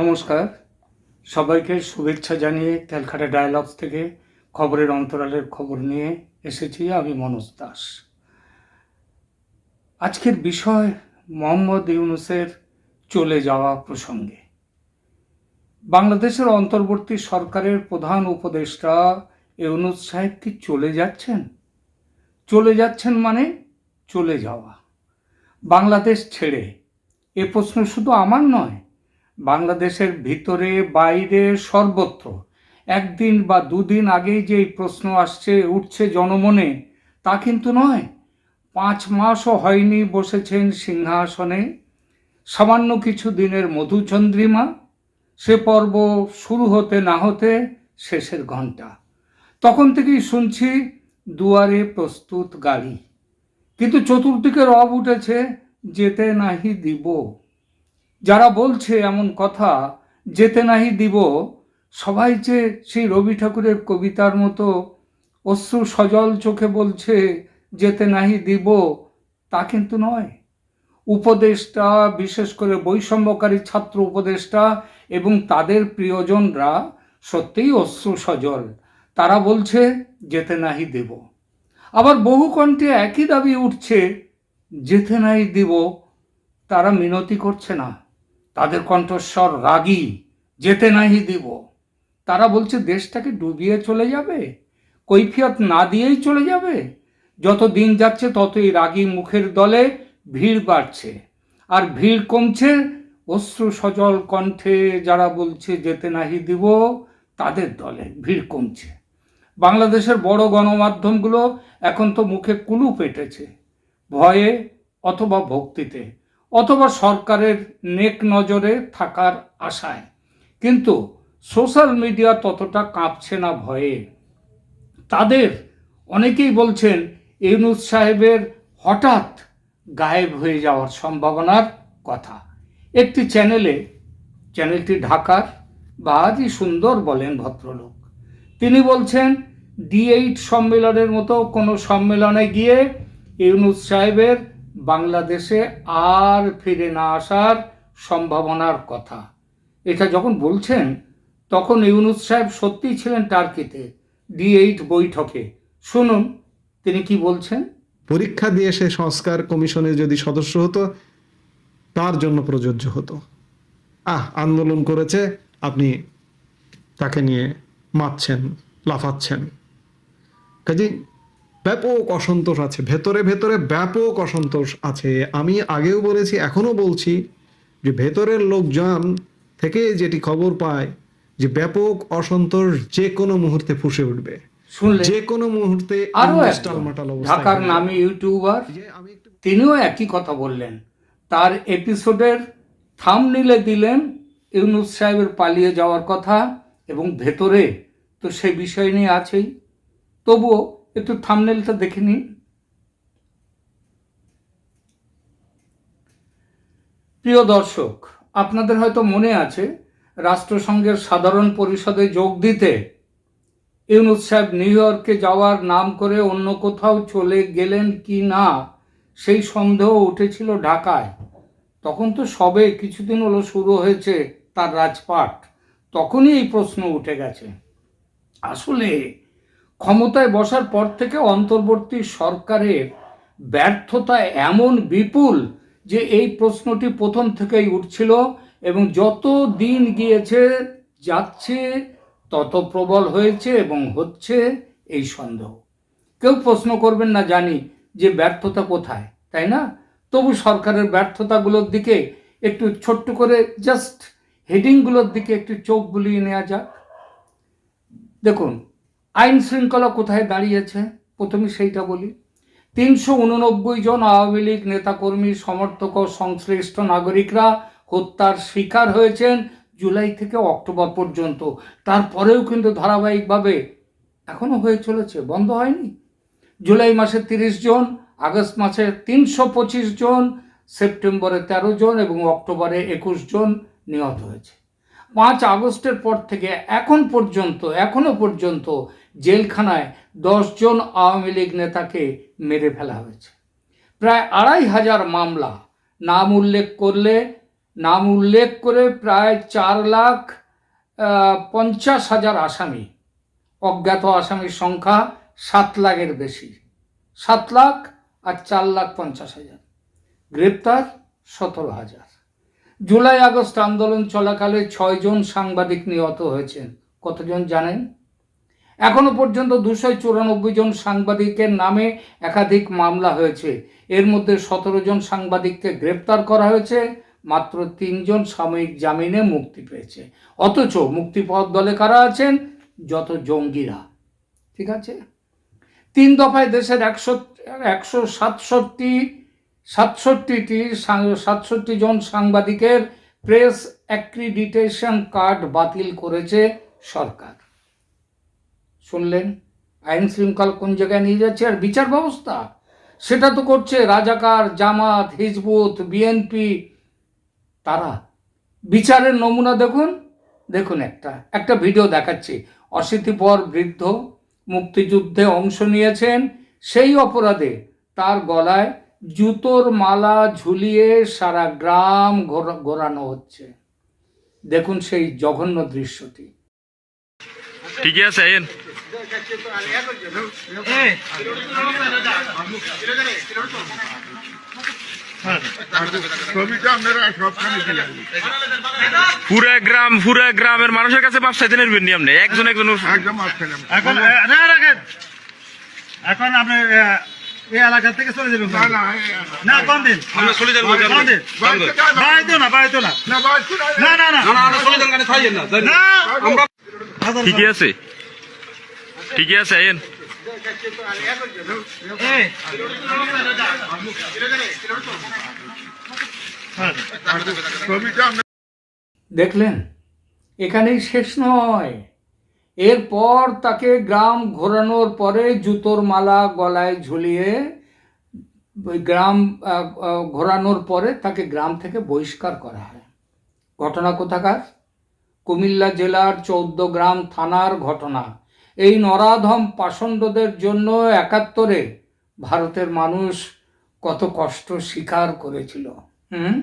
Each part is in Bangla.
নমস্কার। সবাইকে শুভেচ্ছা জানিয়ে ক্যালকাটা ডায়ালগস থেকে খবরের অন্তরালের খবর নিয়ে এসেছি আমি মনোজ দাস। আজকের বিষয় মোহাম্মদ ইউনুসের চলে যাওয়া প্রসঙ্গে। বাংলাদেশের অন্তর্বর্তী সরকারের প্রধান উপদেষ্টা ইউনুস সাহেব কি চলে যাচ্ছেন? চলে যাচ্ছেন মানে চলে যাওয়া। বাংলাদেশ ছেড়ে, এ প্রশ্ন শুধু আমার নয় বাংলাদেশের ভিতরে বাইরে সর্বত্র। একদিন বা দুদিন আগেই যে প্রশ্ন আসছে, উঠছে জনমনে, তা কিন্তু নয়। পাঁচ মাসও হয়নি বসেছেন সিংহাসনে। সামান্য কিছু দিনের মধুচন্দ্রিমা, সে পর্ব শুরু হতে না হতে শেষের ঘণ্টা তখন থেকেই শুনছি, দুয়ারে প্রস্তুত গাড়ি। কিন্তু চতুর্দিকে রব উঠেছে, যেতে নাহি দিব। যারা বলছে এমন কথা, যেতে নাহি দিব, সবাই যে সেই রবি ঠাকুরের কবিতার মতো অশ্রু সজল চোখে বলছে, যেতে নাহি দিব, তা কিন্তু নয়। উপদেষ্টা, বিশেষ করে বৈষম্যকারী ছাত্র উপদেষ্টা এবং তাদের প্রিয়জনরা সত্যিই অশ্রু সজল। তারা বলছে, যেতে নাহি দেব। আবার বহু কণ্ঠে একই দাবি উঠছে, যেতে নাই দিব, তারা মিনতি করছে না। তাদের কণ্ঠস্বর, রাগী, যেতে নাহি দিব। তারা বলছে, দেশটাকে ডুবিয়ে চলে যাবে, কৈফিয়ত না দিয়েই চলে যাবে। যত দিন যাচ্ছে, ততই রাগী মুখের দলে ভিড় বাড়ছে। আর ভিড় কমছে, অশ্রু সজল কণ্ঠে যারা বলছে, যেতে নাহি দিব, তাদের দলে ভিড় কমছে। বাংলাদেশের বড় গণমাধ্যমগুলো এখন তো মুখে কুলু পেটেছে, ভয়ে অথবা ভক্তিতে। অথবা সরকারের নেক নজরে থাকার আশায়। কিন্তু সোশ্যাল মিডিয়া ততটা কাঁপছে না ভয়ে। তাদের অনেকেই বলছেন, ইউনুস সাহেবের হঠাৎ গায়েব হয়ে যাওয়ার সম্ভাবনার কথা। একটি চ্যানেলে, চ্যানেলটি ঢাকার বাহাজি সুন্দর বলেন ভদ্রলোক। তিনি বলছেন, ডি এইট সম্মেলনের মতো কোনো সম্মেলনে গিয়ে ইউনুস সাহেবের বাংলাদেশে আর ফিরে না আসার সম্ভাবনার কথা। এটা যখন বলছেন, তখন ইউনুস সাহেব সত্যিই ছিলেন টার্কিতে, ডি এইট বৈঠকে। শুনুন, তিনি কি বলছেন? পরীক্ষা দিয়ে সে সংস্কার কমিশনের যদি সদস্য হতো, তার জন্য প্রযোজ্য হতো। আহ, আন্দোলন করেছে, আপনি তাকে নিয়ে মাতছেন, লাফাচ্ছেন। কাজে ব্যাপক অসন্তোষ আছে ভেতরে ভেতরে ব্যাপক অসন্তোষ আছে। আমি আগেও বলেছি এখনও বলছি যে ভেতরের লোকজন থেকে যেটি খবর পায় যে ব্যাপক অসন্তোষ যে কোনো মুহূর্তে ফুসে উঠবে। যে কোনো মুহূর্তে ঢাকার নামে ইউটিউবার তিনিও একই কথা বললেন। তার এপিসোডের থামনিলে দিলেন ইউনুস সাহেবের পালিয়ে যাওয়ার কথা এবং ভেতরে তো সে বিষয় নিয়ে আছেই। তবুও একটু থামনেলটা দেখে নিন। প্রিয় দর্শক, আপনাদের হয়তো মনে আছে, রাষ্ট্রসংঘের সাধারণ পরিষদে যোগ দিতে ইউনুস সাহেব নিউ ইয়র্কে যাওয়ার নাম করে অন্য কোথাও চলে গেলেন কি না, সেই সন্দেহ উঠেছিল ঢাকায়। তখন তো সবে কিছুদিন হলো শুরু হয়েছে তার রাজপাট, তখনই এই প্রশ্ন উঠে গেছে। আসলে ক্ষমতায় বসার পর থেকে অন্তর্বর্তী সরকারের ব্যর্থতা এমন বিপুল যে এই প্রশ্নটি প্রথম থেকেই উঠছিল এবং যত দিন গিয়েছে, যাচ্ছে, তত প্রবল হয়েছে এবং হচ্ছে এই সন্দেহ। কেউ প্রশ্ন করবেন না, জানি যে ব্যর্থতা কোথায়, তাই না? তবু সরকারের ব্যর্থতাগুলোর দিকে একটু ছোট্ট করে জাস্ট হেডিংগুলোর দিকে একটু চোখ বুলিয়ে নেওয়া যাক। দেখুন আইন শৃঙ্খলা কোথায় দাঁড়িয়েছে? প্রথমে সেইটা বলি। তিনশো উননব্বই জন আওয়ামী লীগ নেতাকর্মী, সমর্থক ও সংশ্লিষ্ট নাগরিকরা হত্যার শিকার হয়েছেন জুলাই থেকে অক্টোবর পর্যন্ত। তারপরেও কিন্তু ধারাবাহিকভাবে এখনও হয়ে চলেছে, বন্ধ হয়নি। জুলাই মাসে তিরিশ জন, আগস্ট মাসে তিনশো পঁচিশ জন, সেপ্টেম্বরে তেরো জন এবং অক্টোবরে একুশ জন নিহত হয়েছে। পাঁচ আগস্টের পর থেকে এখন পর্যন্ত, এখনও পর্যন্ত জেলখানায় দশজন আওয়ামী লীগ নেতাকে মেরে ফেলা হয়েছে। প্রায় আড়াই হাজার মামলা নাম উল্লেখ করলে, নাম উল্লেখ করে প্রায় চার লাখ পঞ্চাশ হাজার আসামি, অজ্ঞাত আসামির সংখ্যা সাত লাখের বেশি। সাত লাখ আর চার লাখ পঞ্চাশ হাজার। গ্রেপ্তার সতেরো হাজার। জুলাই আগস্ট আন্দোলন চলাকালে ছয়জন সাংবাদিক নিহত হয়েছেন। কতজন জানেন? এখনও পর্যন্ত দুশো চুরানব্বই জন সাংবাদিকের নামে একাধিক মামলা হয়েছে। এর মধ্যে সতেরো জন সাংবাদিককে গ্রেপ্তার করা হয়েছে, মাত্র তিনজন সাময়িক জামিনে মুক্তি পেয়েছে। অথচ মুক্তিপদ দলে কারা আছেন? যত জঙ্গিরা। ঠিক আছে? তিন দফায় দেশের একশো একশো সাতষট্টি, সাতষট্টিটি সাতষট্টি জন সাংবাদিকের প্রেস অ্যাক্রিডিটেশন কার্ড বাতিল করেছে সরকার। শুনলেন? আইন শৃঙ্খলা কোন জায়গায় নিয়ে যাচ্ছে আর বিচার ব্যবস্থা? সেটা তো করছে রাজাকার, জামাত, হিজবুত বিএনপি তারা বিচারের নমুনা দেখুন। দেখুন একটা একটা ভিডিও দেখাচ্ছি। অশীতিপর বৃদ্ধ মুক্তিযুদ্ধে অংশ নিয়েছেন। সেই অপরাধে তার গলায় জুতোর মালা ঝুলিয়ে সারা গ্রাম ঘোরা- ঘোরানো হচ্ছে। দেখুন সেই জঘন্য দৃশ্যটি। ঠিকই আছে পুরা গ্রাম পুরা গ্রামের মানুষের কাছে মাপ চাইতে নেবেন নি আপনি একজন একজন এখন না এখন আপনি এই এলাকা থেকে চলে যাবেন। না না না কোন দিন। আমরা চলে যাব বাড়াইতো না বাড়াইতো না। না বাড়ছে না না না। না হাজার ঠিকই আছে। ঠিকই আছে আইন দেখলেন? এখানেই শেষ নয়। এরপর তাকে গ্রাম ঘোরানোর পরে জুতোর মালা গলায় ঝুলিয়ে গ্রাম ঘোরানোর পরে তাকে গ্রাম থেকে বহিষ্কার করা হয়। ঘটনা কোথাকার? কুমিল্লা জেলার চৌদ্দ গ্রাম থানার ঘটনা। এই নরাধম পাষণ্ডদের জন্য একাত্তরে ভারতের মানুষ কত কষ্ট স্বীকার করেছিল, হুম?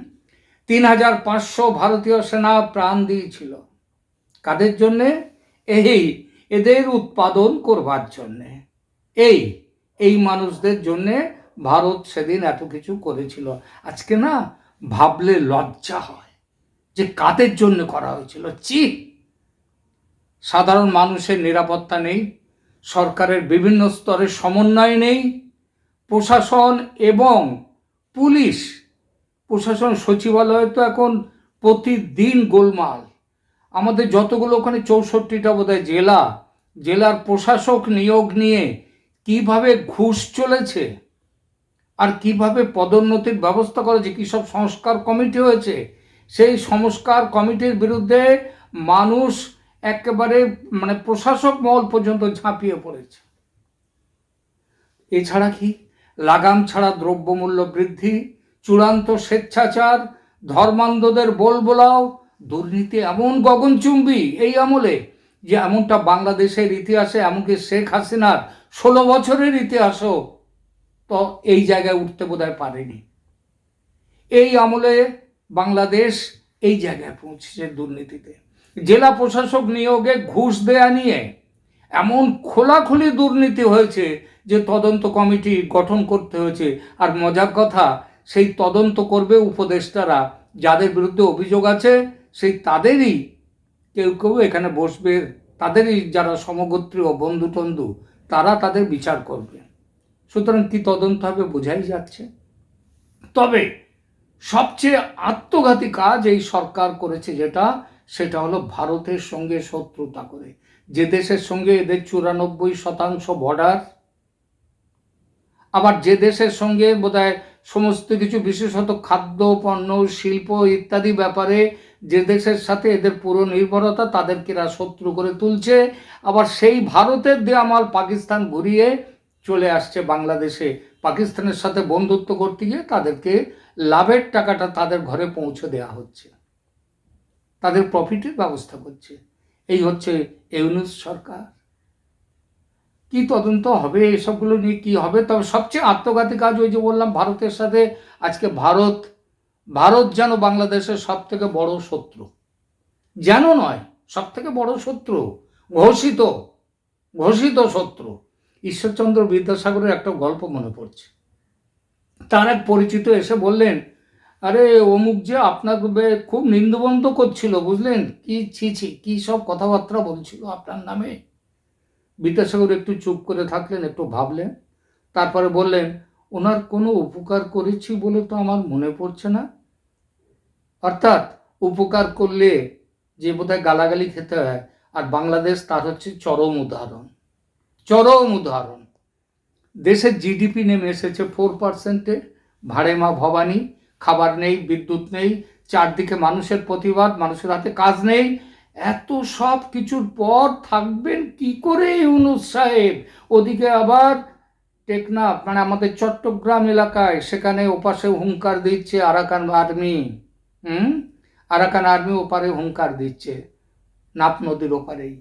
তিন হাজার পাঁচশো ভারতীয় সেনা প্রাণ দিয়েছিল। কাদের জন্যে? এই এদের উৎপাদন করবার জন্যে। এই এই মানুষদের জন্যে ভারত সেদিন এত কিছু করেছিল। আজকে না ভাবলে লজ্জা হয় যে কাদের জন্য করা হয়েছিল? চি সাধারণ মানুষের নিরাপত্তা নেই, সরকারের বিভিন্ন স্তরে সমন্বয় নেই, প্রশাসন এবং পুলিশ, প্রশাসন সচিবালয়ে তো এখন প্রতিদিন গোলমাল। আমাদের যতগুলো ওখানে চৌষট্টিটা বোধহয় জেলা, জেলার প্রশাসক নিয়োগ নিয়ে কীভাবে ঘুষ চলেছে আর কীভাবে পদোন্নতির ব্যবস্থা করেছে, কী সব সংস্কার কমিটি হয়েছে, সেই সংস্কার কমিটির বিরুদ্ধে মানুষ একেবারে মানে প্রশাসক মহল পর্যন্ত ঝাঁপিয়ে পড়েছে। এছাড়া কি? লাগাম ছাড়া দ্রব্যমূল্য বৃদ্ধি, চূড়ান্ত স্বেচ্ছাচার, ধর্মান্ধদের বলবোলাও, দুর্নীতি এমন গগনচুম্বী এই আমলে যে এমনটা বাংলাদেশের ইতিহাসে, এমনকি শেখ হাসিনার ষোলো বছরের ইতিহাসও তো এই জায়গায় উঠতে বোধহয় পারেনি। এই আমলে বাংলাদেশ এই জায়গায় পৌঁছেছে দুর্নীতিতে। জেলা প্রশাসক নিয়োগে ঘুষ দেয়া নিয়ে এমন খোলাখুলি দুর্নীতি হয়েছে যে তদন্ত কমিটি গঠন করতে হয়েছে। আর মজার কথা, সেই তদন্ত করবে উপদেষ্টারা। যাদের বিরুদ্ধে অভিযোগ আছে, সেই তাদেরই কেউ কেউ এখানে বসবে। তাদেরই যারা সমগোত্রী ও বন্ধু টন্ধু তারা তাদের বিচার করবে। সুতরাং কি তদন্ত হবে বোঝাই যাচ্ছে। তবে সবচেয়ে আত্মঘাতী কাজ এই সরকার করেছে যেটা সেটা হলো ভারতের সঙ্গে শত্রুতা করে। যে দেশের সঙ্গে এদের চুরানব্বই শতাংশ বর্ডার আবার যে দেশের সঙ্গে বোধহয় সমস্ত কিছু বিশেষত খাদ্য, পণ্য, শিল্প ইত্যাদি ব্যাপারে যে দেশের সাথে এদের পুরো নির্ভরতা তাদেরকে এরা শত্রু করে তুলছে, আবার সেই ভারতের দেয়া মাল পাকিস্তান ঘুরিয়ে চলে আসছে বাংলাদেশে। পাকিস্তানের সাথে বন্ধুত্ব করতে গিয়ে তাদেরকে লাভের টাকাটা তাদের ঘরে পৌঁছে দেওয়া হচ্ছে। তাদের প্রফিটের ব্যবস্থা করছে। এই হচ্ছে ইউনুস সরকার। কি তদন্ত হবে, এসবগুলো নিয়ে কি হবে? তবে সবচেয়ে আত্মঘাতী কাজ ওই যে বললাম, ভারতের সাথে আজকে ভারত ভারত যেন বাংলাদেশের সব থেকে বড় শত্রু। যেন নয় সব থেকে বড় শত্রু, ঘোষিত ঘোষিত শত্রু। ঈশ্বরচন্দ্র বিদ্যাসাগরের একটা গল্প মনে পড়ছে। তার এক পরিচিত এসে বললেন আরে, অমুক যে আপনাকে খুব নিন্দবন্ত করছিল, বুঝলেন? কি ছি ছি, কি সব কথাবার্তা বলছিল আপনার নামে? বিদ্যাসাগর একটু চুপ করে থাকলেন, একটু ভাবলেন, তারপরে বললেন, ওনার কোনো উপকার করেছি বলে তো আমার মনে পড়ছে না? অর্থাৎ, উপকার করলে যে বোধহয় গালাগালি খেতে হয়, আর বাংলাদেশ তার হচ্ছে চরম উদাহরণ। চরম উদাহরণ। দেশের জিডিপি নেমে এসেছে ফোর পার্সেন্টে ভাড়ে মা ভবানী খাবার নেই, বিদ্যুৎ নেই, চারদিকে মানুষের প্রতিবাদ, মানুষের হাতে কাজ নেই। এত সব কিছুর পর থাকবেন কি করে ইউনুস সাহেব? ওদিকে আবার টেকনাফ মানে আমাদের চট্টগ্রাম এলাকায়, সেখানে ওপাশে হুঙ্কার দিচ্ছে আরাকান আর্মি। হুম? আরাকান আর্মি ওপারে হুঙ্কার দিচ্ছে নাপ নদীর ওপারেই।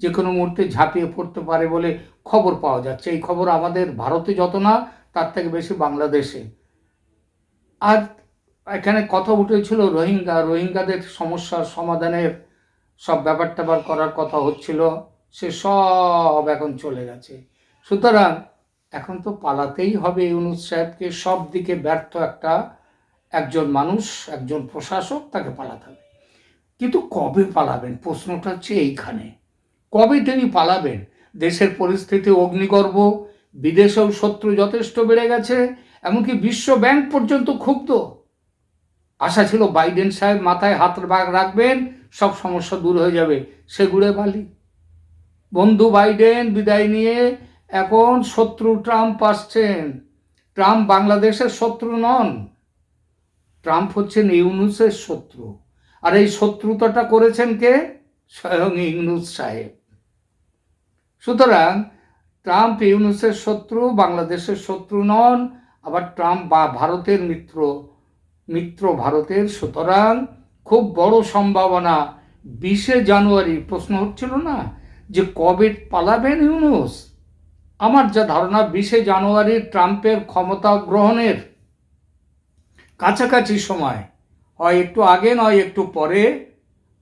যে কোনো মুহূর্তে ঝাঁপিয়ে পড়তে পারে বলে খবর পাওয়া যাচ্ছে। এই খবর আমাদের, ভারতে যত না, তার থেকে বেশি বাংলাদেশে। আর এখানে কথা উঠেছিল রোহিঙ্গা। রোহিঙ্গাদের সমস্যার সমাধানের সব ব্যাপার ট্যাপার করার কথা হচ্ছিল, সে সব এখন চলে গেছে। সুতরাং এখন তো পালাতেই হবে ইউনুস সাহেবকে। সব দিকে ব্যর্থ একটা একজন মানুষ, একজন প্রশাসক তাকে পালাতে হবে। কিন্তু কবে পালাবেন? প্রশ্নটা হচ্ছে এইখানে। কবে তিনি পালাবেন? দেশের পরিস্থিতি অগ্নিগর্ভ, বিদেশেও শত্রু যথেষ্ট বেড়ে গেছে এমনকি বিশ্ব ব্যাংক পর্যন্ত ক্ষুব্ধ। আশা ছিল বাইডেন সাহেব মাথায় হাত রাখ- রাখবেন, সব সমস্যা দূর হয়ে যাবে। সে ঘুরে বালি বন্ধু বাইডেন বিদায় নিয়ে এখন শত্রু ট্রাম্প আসছেন। ট্রাম্প বাংলাদেশের শত্রু নন। ট্রাম্প হচ্ছেন ইউনুসের শত্রু। আর এই শত্রুতাটা করেছেন কে? স্বয়ং ইউনুস সাহেব। সুতরাং ট্রাম্প ইউনুসের শত্রু, বাংলাদেশের শত্রু নন। আবার ট্রাম্প বা ভারতের মিত্র মিত্র ভারতের। সুতরাং খুব বড় সম্ভাবনা, বিশে জানুয়ারি, প্রশ্ন হচ্ছিল না যে কবে পালাবেন ইউনুস? আমার যা ধারণা, বিশে জানুয়ারি ট্রাম্পের ক্ষমতা গ্রহণের কাছাকাছি সময়। হয় একটু আগে, নয় একটু পরে,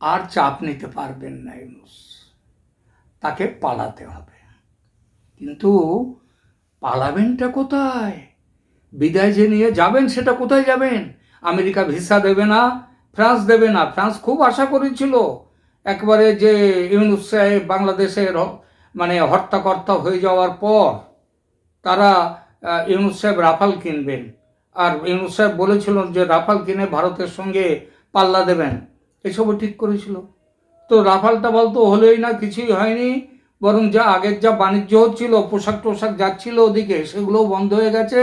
আর চাপ নিতে পারবেন না ইউনুস। তাকে পালাতে হবে। কিন্তু পালাবেনটা কোথায়? বিদায় যে নিয়ে যাবেন, সেটা কোথায় যাবেন? আমেরিকা ভিসা দেবে না, ফ্রান্স দেবে না। ফ্রান্স খুব আশা করেছিল একবারে যে ইউনুস বাংলাদেশের মানে হর্তাকর্তা হয়ে যাওয়ার পর তারা ইউনুস সাহেব রাফাল কিনবেন। আর ইউনুস সাহেব বলেছিল যে রাফাল কিনে ভারতের সঙ্গে পাল্লা দেবেন। এসবও ঠিক করেছিল। তো রাফালটা বলতো, হলোই না কিছুই হয়নি, বরং যা আগের যা বাণিজ্য হচ্ছিল পোশাক টোশাক যাচ্ছিল ওদিকে, সেগুলোও বন্ধ হয়ে গেছে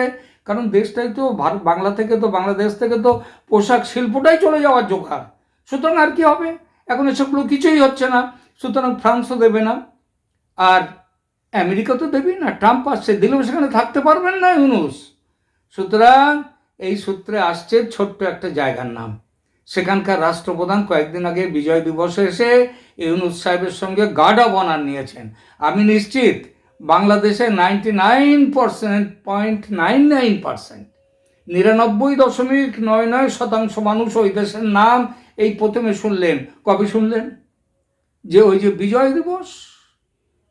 কারণ দেশটাই তো বাংলা থেকে তো, বাংলাদেশ থেকে তো পোশাক শিল্পটাই চলে যাওয়ার জোগাড়। সুতরাং আর কি হবে? এখন এসবগুলো কিছুই হচ্ছে না। সুতরাং ফ্রান্সও দেবে না। আর আমেরিকা তো দেবেই না, ট্রাম্প আসছে, দিলেও সেখানে থাকতে পারবেন না ইউনুস। সুতরাং এই সূত্রে আসছে ছোট্ট একটা জায়গার নাম। সেখানকার রাষ্ট্রপ্রধান কয়েকদিন আগে বিজয় দিবসে এসে ইউনুস সাহেবের সঙ্গে গার্ড অব অনার নিয়েছেন। আমি নিশ্চিত বাংলাদেশে ninety nine percent point nine nine percent নিরানব্বই দশমিক নয় নয় শতাংশ মানুষ ওই দেশের নাম এই প্রথমে শুনলেন। কবে শুনলেন? যে ওই যে বিজয় দিবস,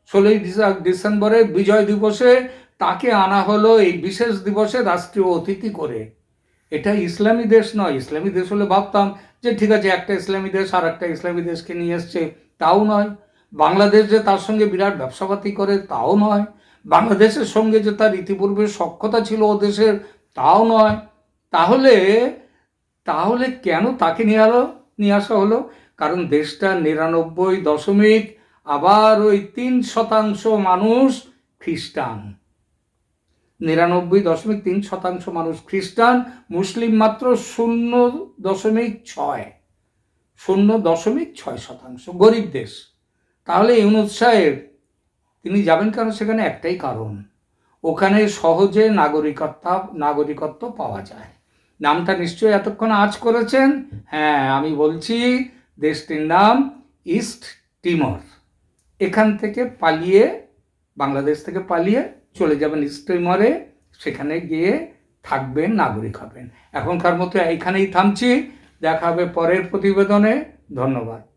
ষোলোই ডিসেম্বরে বিজয় দিবসে তাকে আনা হলো এই বিশেষ দিবসে রাষ্ট্রীয় অতিথি করে। এটা ইসলামী দেশ নয়, ইসলামী দেশ হলে ভাবতাম যে ঠিক আছে একটা ইসলামী দেশ আর একটা ইসলামী দেশকে নিয়ে এসছে, তাও নয়। বাংলাদেশ যে তার সঙ্গে বিরাট ব্যবসাপাতি করে, তাও নয়। বাংলাদেশের সঙ্গে যে তার ইতিপূর্বে সক্ষতা ছিল ও দেশের, তাও নয়। তাহলে তাহলে কেন তাকে নিয়ে আলো, নিয়ে আসা হলো? কারণ দেশটা নিরানব্বই দশমিক আবার ওই তিন শতাংশ মানুষ খ্রিস্টান। নিরানব্বই দশমিক তিন শতাংশ মানুষ খ্রিস্টান, মুসলিম মাত্র শূন্য দশমিক ছয়। শূন্য দশমিক ছয় শতাংশ। গরিব দেশ। তাহলে ইউনুস সাহেব, তিনি যাবেন কেন? সেখানে একটাই কারণ। ওখানে সহজে নাগরিকত্ব নাগরিকত্ব পাওয়া যায়। নামটা নিশ্চয়ই এতক্ষণ আজ করেছেন? হ্যাঁ আমি বলছি দেশটির নাম ইস্ট টিমর এখান থেকে পালিয়ে, বাংলাদেশ থেকে পালিয়ে চলে যাবেন ইস্ট টিমরে সেখানে গিয়ে থাকবেন, নাগরিক হবেন। এখনকার মতো এইখানেই থামছি। দেখা হবে পরের প্রতিবেদনে। ধন্যবাদ।